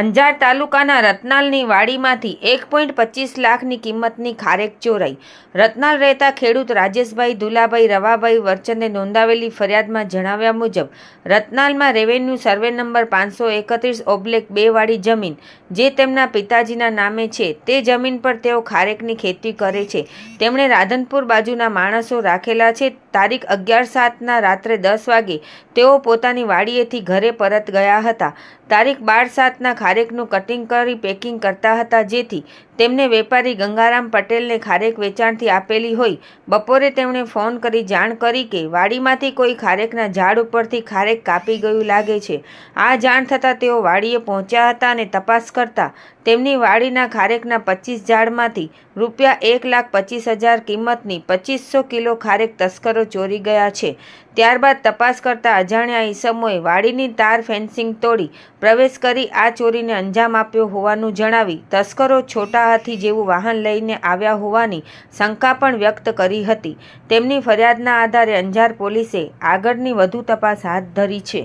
અંજાર તાલુકાના રતનાલની વાડીમાંથી એક પોઈન્ટ પચીસ લાખની કિંમતની ખારેક ચોરાઈ. રતનાલ રહેતા ખેડૂત રાજેશભાઈ દુલાભાઈ રવાભાઈ વરચંદે નોંધાવેલી ફરિયાદમાં જણાવ્યા મુજબ, રતનાલમાં રેવન્યુ સર્વે નંબર પાંચસો એકત્રીસ ઓબ્લેક બે વાળી જમીન, જે તેમના પિતાજીના નામે છે, તે જમીન પર તેઓ ખારેકની ખેતી કરે છે. તેમણે રાધનપુર બાજુના માણસો રાખેલા છે. તારીખ અગિયાર સાતના રાત્રે દસ વાગે તેઓ પોતાની વાડીએથી ઘરે પરત ગયા હતા. તારીખ બાર સાતના ખારેકનું કટિંગ કરી પેકિંગ કરતા હતા જેથી તેમને વેપારી ગંગારામ પટેલને ખારેક વેચાણથી આપેલી હોય. બપોરે તેમણે ફોન કરી જાણ કરી કે વાડીમાંથી કોઈ ખારેકના ઝાડ ઉપરથી ખારેક કાપી ગયું લાગે છે. આ જાણ થતાં તેઓ વાડીએ પહોંચ્યા હતા અને તપાસ કરતા તેમની વાડીના ખારેકના પચીસ ઝાડમાંથી રૂપિયા એક લાખ પચીસ હજાર કિંમતની પચીસો કિલો ખારેક તસ્કરો ચોરી ગયા છે. ત્યારબાદ તપાસ કરતા અજાણ્યા ઈસમોએ વાડીની તાર ફેન્સિંગ તોડી પ્રવેશ કરી આ ચોરીને અંજામ આપ્યો હોવાનું જણાવી તસ્કરો છોટા હાથી જેવું વાહન લઈને આવ્યા હોવાની શંકા પણ વ્યક્ત કરી હતી. તેમની ફરિયાદના આધારે અંજાર પોલીસે આગળની વધુ તપાસ હાથ ધરી છે.